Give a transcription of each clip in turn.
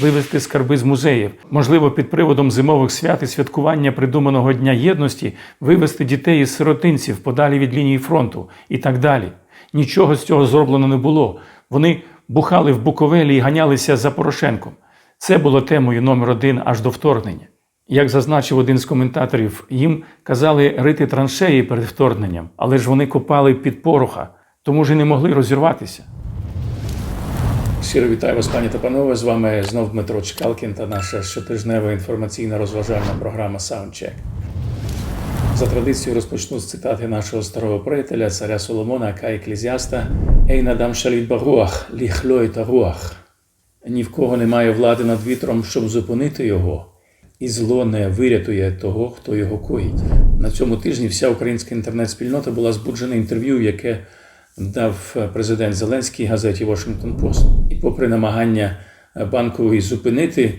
вивезти скарби з музеїв, можливо, під приводом зимових свят і святкування придуманого Дня єдності вивезти дітей із сиротинців подалі від лінії фронту і так далі. Нічого з цього зроблено не було. Вони бухали в Буковелі і ганялися за Порошенком. Це було темою номер один аж до вторгнення. Як зазначив один з коментаторів, їм казали рити траншеї перед вторгненням, але ж вони копали під пороха, тому ж і не могли розірватися. Щиро вітаю вас, пані та панове. З вами знов Дмитро Чкалкін та наша щотижнева інформаційна розважальна програма Soundcheck. За традицією розпочну з цитати нашого старого приятеля, царя Соломона, Ка Еклезіаста Ей надам баруах, ліхлой та руах. Ні в кого немає влади над вітром, щоб зупинити його, і зло не вирятує того, хто його коїть. На цьому тижні вся українська інтернет-спільнота була збуджена інтерв'ю, яке дав президент Зеленський газеті Washington Post. Попри намагання банкової зупинити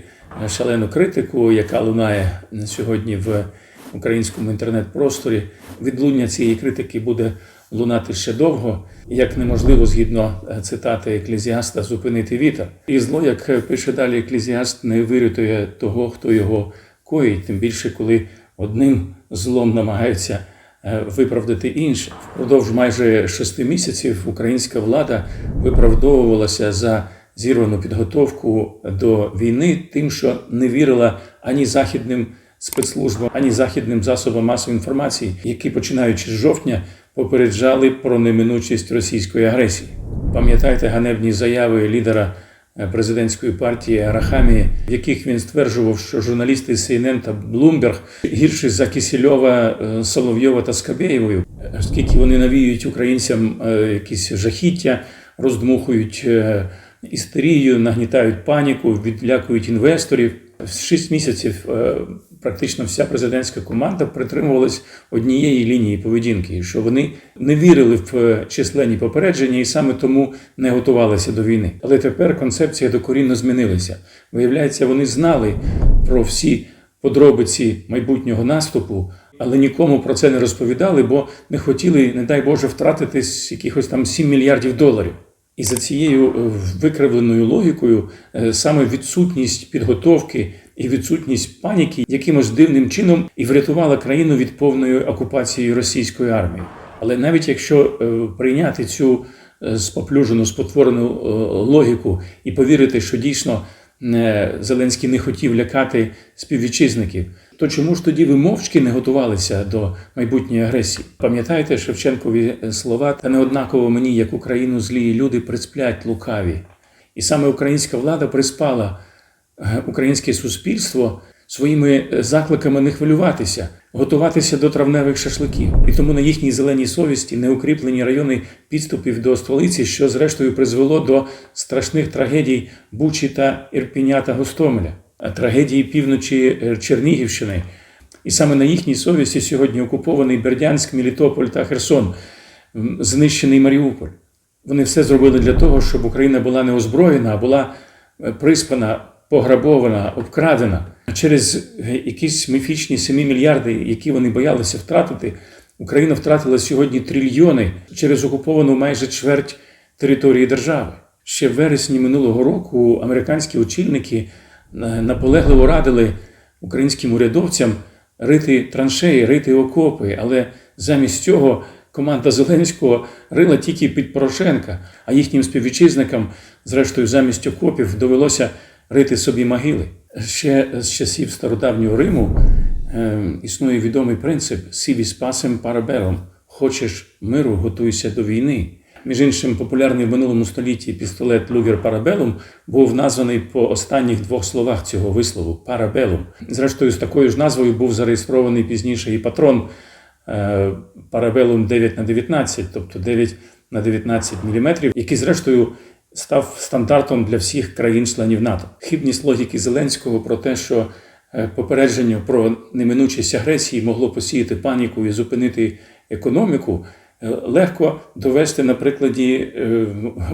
шалену критику, яка лунає сьогодні в українському інтернет-просторі, відлуння цієї критики буде лунати ще довго, як неможливо згідно цитати еклезіаста зупинити вітер. І зло, як пише далі еклезіаст, не вирятує того, хто його коїть, тим більше коли одним злом намагаються е, виправдати інше. Впродовж майже шести місяців українська влада виправдовувалася за зірвану підготовку до війни, тим, що не вірила ані західним спецслужбам, ані західним засобам масової інформації, які починаючи з жовтня попереджали про неминучість російської агресії. Пам'ятаєте ганебні заяви лідера е, президентської партії Рахамі, в яких він стверджував, що журналісти CNN та Bloomberg гірші за Кисельова, е, Соловйова та Скабєєвою, оскільки вони навіюють українцям е, якісь жахіття, роздмухують е, істерію, нагнітають паніку, відлякують інвесторів. Шість місяців е, практично вся президентська команда притримувалась однієї лінії поведінки, що вони не вірили в е, численні попередження і саме тому не готувалися до війни. Але тепер концепція докорінно змінилася. Виявляється, вони знали про всі подробиці майбутнього наступу. Але нікому про це не розповідали, бо не хотіли, не дай Боже, втратити якихось там 7 мільярдів доларів. І за цією е, викривленою логікою е, саме відсутність підготовки і відсутність паніки якимось дивним чином і врятувала країну від повної окупації російської армії. Але навіть якщо е, прийняти цю споплюжену, спотворену логіку і повірити, що дійсно Зеленський не хотів лякати співвітчизників, то чому ж тоді ви мовчки не готувалися до майбутньої агресії? Пам'ятаєте Шевченкові слова та неоднаково мені, як Україну злі люди присплять лукаві. І саме українська влада приспала е, українське суспільство своїми е, закликами не хвилюватися, готуватися до травневих шашликів. І тому на їхній зеленій совісті не укріплені райони підступів до столиці, що зрештою призвело до страшних трагедій Бучі та Ірпіня та Гостомеля, трагедії півночі е, Чернігівщини. І саме на їхній совісті сьогодні окупований Бердянськ, Мелітополь та Херсон, знищений Маріуполь. Вони все зробили для того, щоб Україна була не озброєна, а була е, приспана, пограбована, обкрадена. Через е, якісь міфічні 7 мільярди, які вони боялися втратити, Україна втратила сьогодні трильйони через окуповану майже чверть території держави. Ще в вересні минулого року американські очільники наполегливо радили українським урядовцям рити траншеї, рити окопи, але замість цього команда Зеленського рила тільки під Порошенка, а їхнім співвітчизникам, зрештою, замість окопів довелося рити собі могили. Ще з часів стародавнього Риму е, існує відомий принцип «Сіві пасем парабелом» – хочеш миру, готуйся до війни. Між іншим, популярний в минулому столітті пістолет Люгер Парабелум був названий по останніх двох словах цього вислову Парабелум. Зрештою, з такою ж назвою був зареєстрований пізніше і патрон Парабелум 9 на 19, тобто 9 на 19 мм, який, зрештою, став стандартом для всіх країн-членів НАТО. Хибність логіки Зеленського про те, що е, попередження про неминучість агресії могло посіяти паніку і зупинити економіку. Е, Легко довести на прикладі е,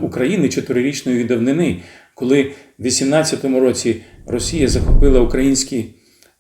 України чотирирічної давнини, коли в 18-му році Росія захопила українські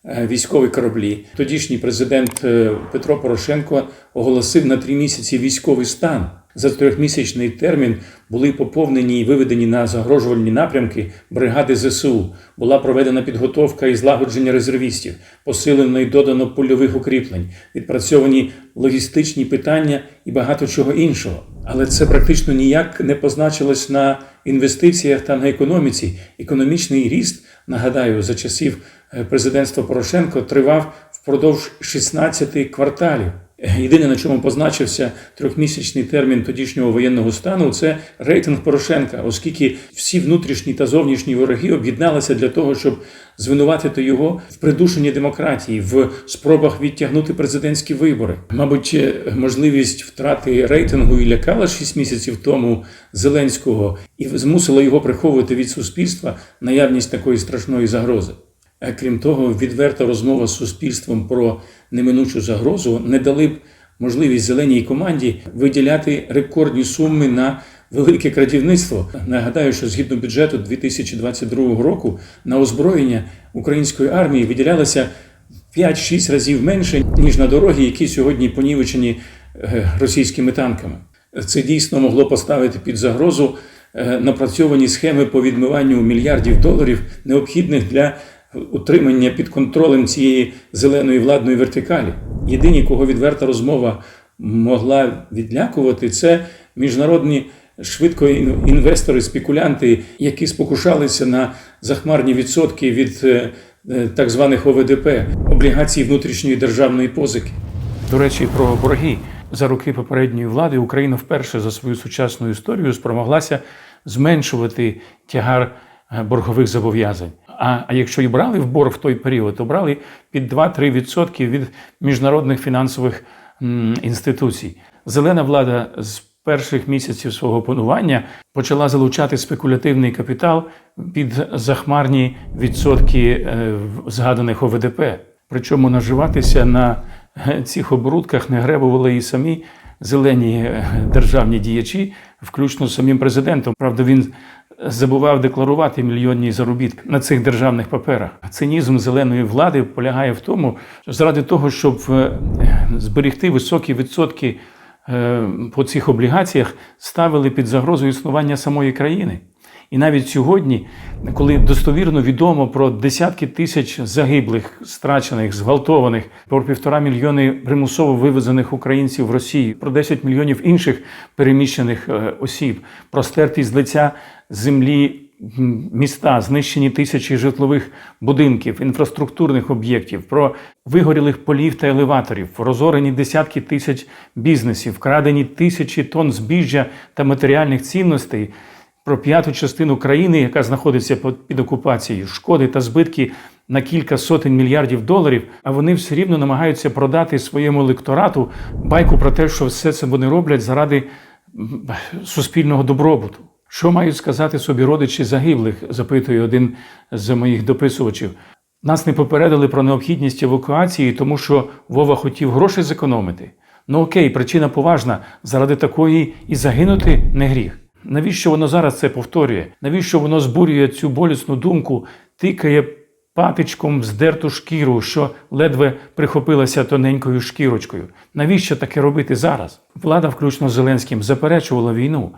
е, військові кораблі. Тодішній президент Петро Порошенко оголосив на три місяці військовий стан. За трьохмісячний термін були поповнені і виведені на загрожувальні напрямки бригади ЗСУ. Була проведена підготовка і злагодження резервістів, посилено і додано польових укріплень, відпрацьовані логістичні питання і багато чого іншого. Але це практично ніяк не позначилось на інвестиціях та на економіці. Економічний ріст, нагадаю, за часів е, президентства Порошенко тривав впродовж 16 кварталів. Єдине, на чому позначився трьохмісячний термін тодішнього воєнного стану, це рейтинг Порошенка, оскільки всі внутрішні та зовнішні вороги об'єдналися для того, щоб звинуватити його в придушенні демократії, в спробах відтягнути президентські вибори. Мабуть, е, можливість втрати рейтингу і лякала 6 місяців тому Зеленського і змусила його приховувати від суспільства наявність такої страшної загрози. А крім того, відверта розмова з суспільством про неминучу загрозу не дали б можливість зеленій команді виділяти рекордні суми на велике крадівництво. Нагадаю, що згідно бюджету 2022 року на озброєння української армії виділялося 5-6 разів менше ніж на дороги, які сьогодні понівечені е, російськими танками. Це дійсно могло поставити під загрозу е, напрацьовані схеми по відмиванню мільярдів доларів, необхідних для утримання під контролем цієї зеленої владної вертикалі. Єдині, кого відверта розмова могла відлякувати, це міжнародні швидко інвестори, спекулянти, які спокушалися на захмарні відсотки від е, е, так званих ОВДП облігацій внутрішньої державної позики. До речі, про борги за роки попередньої влади Україна вперше за свою сучасну історію спромоглася зменшувати тягар е, боргових зобов'язань. А, а якщо і брали в борг в той період, то брали під 2-3% від міжнародних фінансових інституцій. Зелена влада з перших місяців свого панування почала залучати спекулятивний капітал під захмарні відсотки е, згаданих ОВДП. Причому наживатися на е, цих оборудках не гребували і самі зелені е, державні діячі, включно з самим президентом. Правда, він забував декларувати мільйонні заробітки на цих державних паперах. Цинізм зеленої влади полягає в тому, що заради того, щоб е, зберегти високі відсотки е, по цих облігаціях, ставили під загрозу існування самої країни. І навіть сьогодні, коли достовірно відомо про десятки тисяч загиблих, страчених, зґвалтованих, про півтора мільйони примусово вивезених українців в Росію, про 10 мільйонів інших переміщених е, осіб, про стертість з лиця землі міста, знищені тисячі житлових будинків, інфраструктурних об'єктів, про вигорілих полів та елеваторів, розорені десятки тисяч бізнесів, вкрадені тисячі тонн збіжжя та матеріальних цінностей про п'яту частину країни, яка знаходиться під- окупацією, шкоди та збитки на кілька сотень мільярдів доларів, а вони все рівно намагаються продати своєму електорату байку про те, що все це вони роблять заради суспільного добробуту. Що мають сказати собі родичі загиблих? запитує один з моїх дописувачів. Нас не попередили про необхідність евакуації, тому що Вова хотів гроші зекономити. Ну окей, причина поважна. Заради такої і загинути не гріх. Навіщо воно зараз це повторює? Навіщо воно збурює цю болісну думку, тикає патичком здерту шкіру, що ледве прихопилася тоненькою шкірочкою? Навіщо таке робити зараз? Влада, включно з Зеленським, заперечувала війну.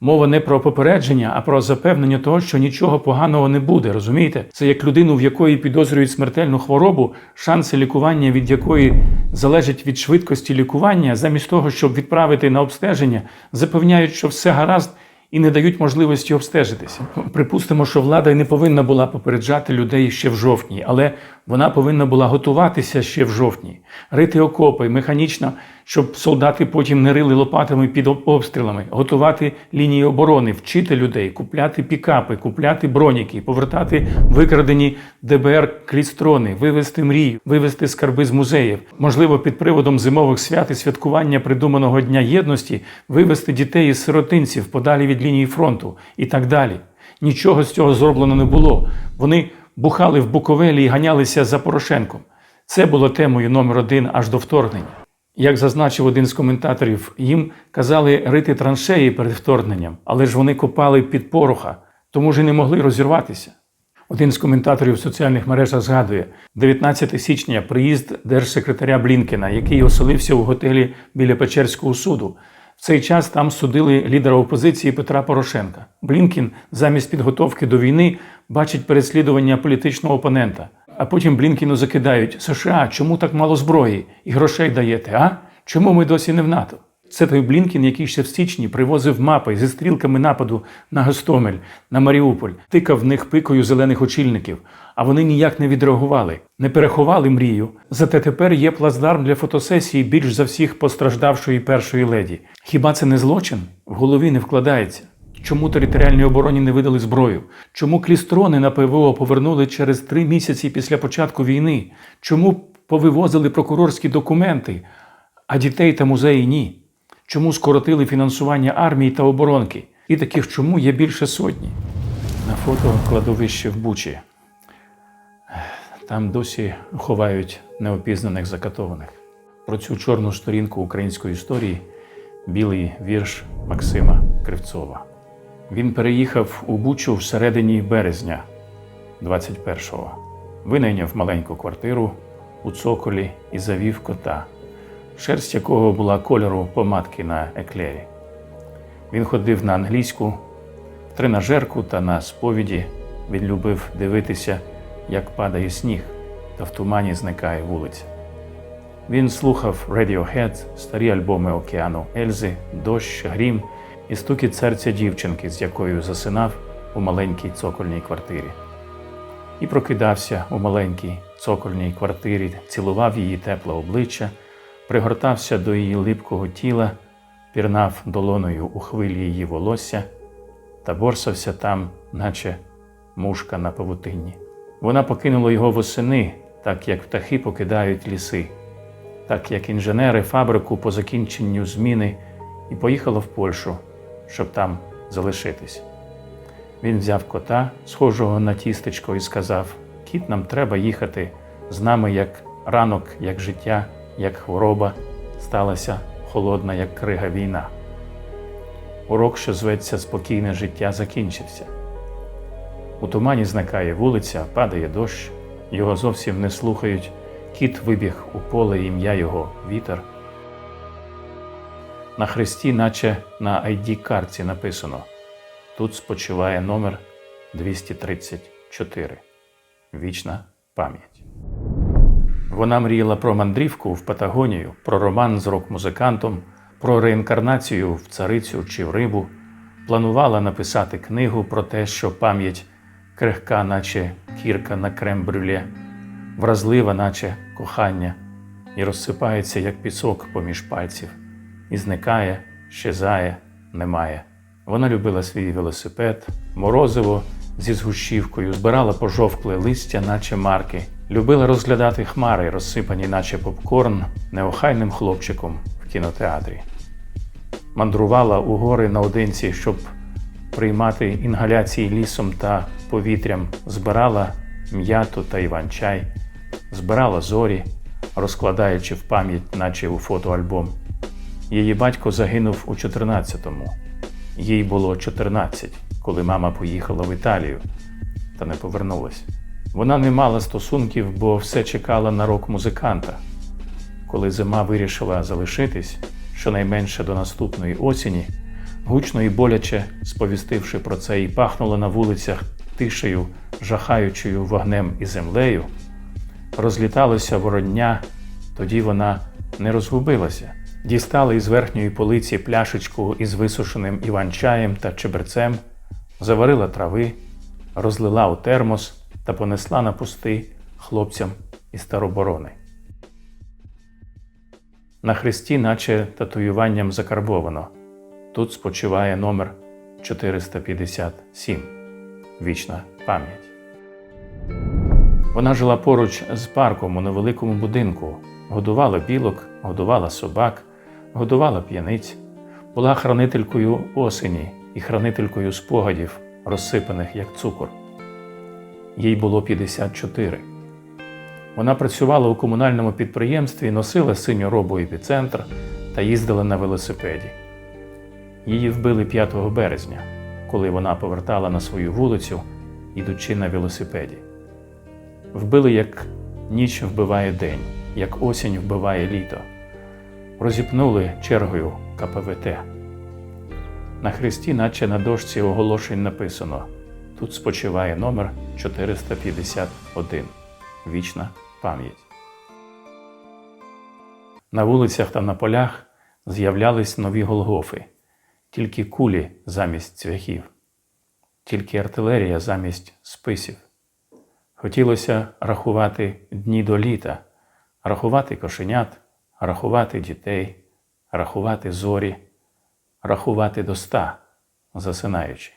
Мова не про попередження, а про запевнення того, що нічого поганого не буде. Розумієте? Це як людину, в якої підозрюють смертельну хворобу, шанси лікування від якої залежать від швидкості лікування, замість того, щоб відправити на обстеження, запевняють, що все гаразд. І не дають можливості обстежитися. Припустимо, що влада й не повинна була попереджати людей ще в жовтні, але вона повинна була готуватися ще в жовтні, рити окопи механічно, щоб солдати потім не рили лопатами під обстрілами, готувати лінії оборони, вчити людей, купляти пікапи, купляти броніки, повертати викрадені ДБР клістрони, вивезти мрію, вивезти скарби з музеїв, можливо, під приводом зимових свят і святкування придуманого Дня єдності, вивезти дітей із сиротинців подалі від лінії фронту і так далі. Нічого з цього зроблено не було. Вони бухали в Буковелі і ганялися за Порошенком. Це було темою номер один аж до вторгнення. Як зазначив один з коментаторів, їм казали рити траншеї перед вторгненням, але ж вони копали під пороха, тому ж і не могли розірватися. Один з коментаторів в соціальних мережах згадує 19 січня приїзд держсекретаря Блінкена, який оселився у готелі біля Печерського суду. В цей час там судили лідера опозиції Петра Порошенка. Блінкін замість підготовки до війни бачить переслідування політичного опонента. А потім Блінкіну закидають США, чому так мало зброї і грошей даєте? А чому ми досі не в НАТО? Це той Блінкін, який ще в січні привозив мапи зі стрілками нападу на Гостомель, на Маріуполь, тикав в них пикою зелених очільників, а вони ніяк не відреагували, не переховали мрію. Зате тепер є плацдарм для фотосесії більш за всіх постраждавшої першої леді. Хіба це не злочин? В голові не вкладається. Чому територіальній обороні не видали зброю? Чому клістрони на ПВО повернули через три місяці після початку війни? Чому повивозили прокурорські документи, а дітей та музеї ні? Чому скоротили фінансування армії та оборонки? І таких чому є більше сотні. На фото кладовище в Бучі. Там досі ховають неопізнаних закатованих. Про цю чорну сторінку української історії білий вірш Максима Кривцова. Він переїхав у Бучу всередині березня 21-го. Винайняв маленьку квартиру у цоколі і завів кота, шерсть якого була кольору помадки на еклері. Він ходив на англійську, в тренажерку та на сповіді. Він любив дивитися, як падає сніг, та в тумані зникає вулиця. Він слухав Radiohead, старі альбоми океану Ельзи, дощ, грім і стукіт серця дівчинки, з якою засинав у маленькій цокольній квартирі. І прокидався у маленькій цокольній квартирі, цілував її тепле обличчя, пригортався до її липкого тіла, пірнав долоною у хвилі її волосся та борсався там, наче мушка на павутинні. Вона покинула його восени, так як птахи покидають ліси, так як інженери фабрику по закінченню зміни і поїхала в Польщу, щоб там залишитись. Він взяв кота, схожого на тістечко, і сказав: Кіт, нам треба їхати з нами, як ранок, як життя, як хвороба, сталася холодна, як крига війна. Урок, що зветься спокійне життя, закінчився. У тумані зникає вулиця, падає дощ, його зовсім не слухають. Кіт вибіг у поле ім'я його вітер. На хресті, наче на id картці написано: тут спочиває номер 234. Вічна пам'ять. Вона мріяла про мандрівку в Патагонію, про роман з рок-музикантом, про реінкарнацію в царицю чи в рибу. Планувала написати книгу про те, що пам'ять крихка, наче кірка на крем-брюле, вразлива, наче кохання, і розсипається, як пісок поміж пальців, і зникає, щезає, немає. Вона любила свій велосипед, морозиво зі згущівкою, збирала пожовкле листя, наче марки, любила розглядати хмари, розсипані, наче попкорн, неохайним хлопчиком в кінотеатрі. Мандрувала у гори наодинці, щоб приймати інгаляції лісом та повітрям, збирала м'яту та іван-чай, збирала зорі, розкладаючи в пам'ять, наче у фотоальбом. Її батько загинув у 14-му. Їй було 14, коли мама поїхала в Італію та не повернулась. Вона не мала стосунків, бо все чекала на рок-музиканта. Коли зима вирішила залишитись, щонайменше до наступної осені, гучно і боляче сповістивши про це, і пахнуло на вулицях тишею, жахаючою вогнем і землею, розліталося вороння, тоді вона не розгубилася. Дістала із верхньої полиці пляшечку із висушеним іван-чаєм та чеберцем, заварила трави, розлила у термос та понесла на пусти хлопцям із староборони. На хресті, наче татуюванням закарбовано. Тут спочиває номер 457. Вічна пам'ять. Вона жила поруч з парком у невеликому будинку, годувала білок, годувала собак, годувала п'яниць, була хранителькою осені і хранителькою спогадів, розсипаних як цукор. Їй було 54. Вона працювала у комунальному підприємстві, носила синю робу епіцентр та їздила на велосипеді. Її вбили 5 березня, коли вона повертала на свою вулицю, ідучи на велосипеді. Вбили, як ніч вбиває день, як осінь вбиває літо. Розіпнули чергою КПВТ. На хресті, наче на дошці оголошень написано: тут спочиває номер 451. Вічна пам'ять. На вулицях та на полях з'являлись нові Голгофи, тільки кулі замість цвяхів, тільки артилерія замість списів. Хотілося рахувати дні до літа, рахувати кошенят, рахувати дітей, рахувати зорі, рахувати до ста, засинаючи.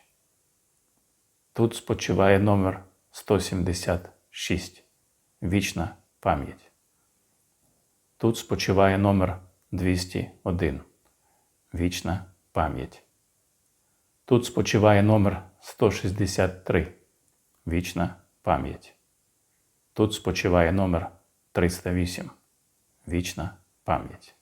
Тут спочиває номер 176. Вічна пам'ять. Тут спочиває номер 201. Вічна пам'ять. Тут спочиває номер 163. Вічна пам'ять. Тут спочиває номер 308. Вічна пам'ять.